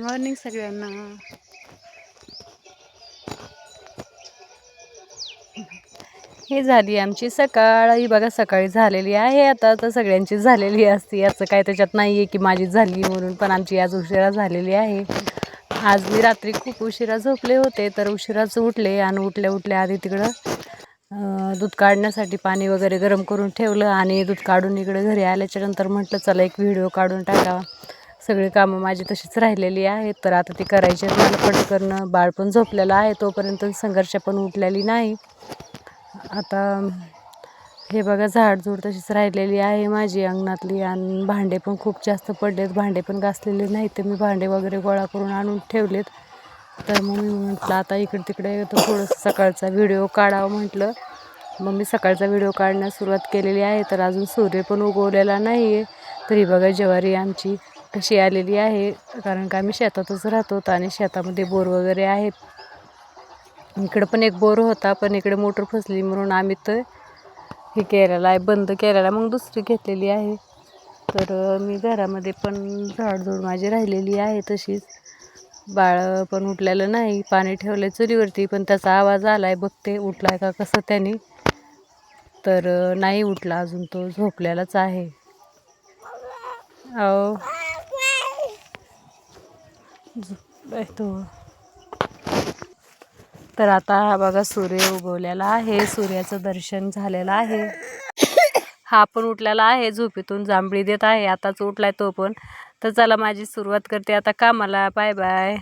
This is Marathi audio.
मॉर्निंग सगळ्यांना. हे झाली आमची सकाळ. ही बघा सकाळी झालेली आहे. आता तर सगळ्यांची झालेली असते. याचं काय त्याच्यात नाही आहे की माझी झाली म्हणून पण आमची आज उशिरा झालेली आहे. आज मी रात्री खूप उशिरा झोपले होते तर उशिराच उठले आणि उठल्या उठल्या आधी तिकडं दूध काढण्यासाठी पाणी वगैरे गरम करून ठेवलं आणि दूध काढून इकडे घरी आल्याच्यानंतर म्हटलं चला एक व्हिडिओ काढून टाकावा. सगळी कामं माझी तशीच राहिलेली आहेत. तर आता ती करायची आहेत मला करणं बाळ पण झोपलेलं आहे. तोपर्यंत संघर्ष पण उठलेली नाही. आता हे बघा झाडझूड तशीच राहिलेली आहे माझी अंगणातली. आणि भांडे पण खूप जास्त पडलेत. भांडे पण घासलेले नाहीत. तर मी भांडे वगैरे गोळा करून आणून ठेवलेत. तर मग मी म्हटलं आता इकडे तिकडे तर थोडंसं सकाळचा व्हिडिओ काढावं म्हटलं. मग मी सकाळचा व्हिडिओ काढण्यास सुरुवात केलेली आहे. तर अजून सूर्य पण उगवलेला नाही आहे तरी बघा ज्वारी आमची कशी आलेली आहे. कारण का आम्ही शेतातच राहतो आणि शेतामध्ये बोर वगैरे आहेत. इकडं पण एक बोर होता पण इकडे मोटर फसली म्हणून आम्ही तर हे केलेलं आहे बंद केलेला मग दुसरी घेतलेली आहे. तर मी घरामध्ये पण झाडझूड माझी राहिलेली आहे तशीच. बाळ पण उठलेलं नाही पाणी ठेवलं चुलीवरती पण त्याचा आवाज आला आहे बघते उठला आहे का कसं त्याने. तर नाही उठला अजून तो झोपलेलाच आहे. अहो झोपलाय तो. तर आता हा बघा सूर्य उगवलेला आहे. सूर्याचं दर्शन झालेलं आहे. हा पण उठलेला आहे. झोपेतून जांभळी देत आहे. आताच उठलाय तो पण. तर चला माझी सुरुवात करते. आता कामाला. Bye bye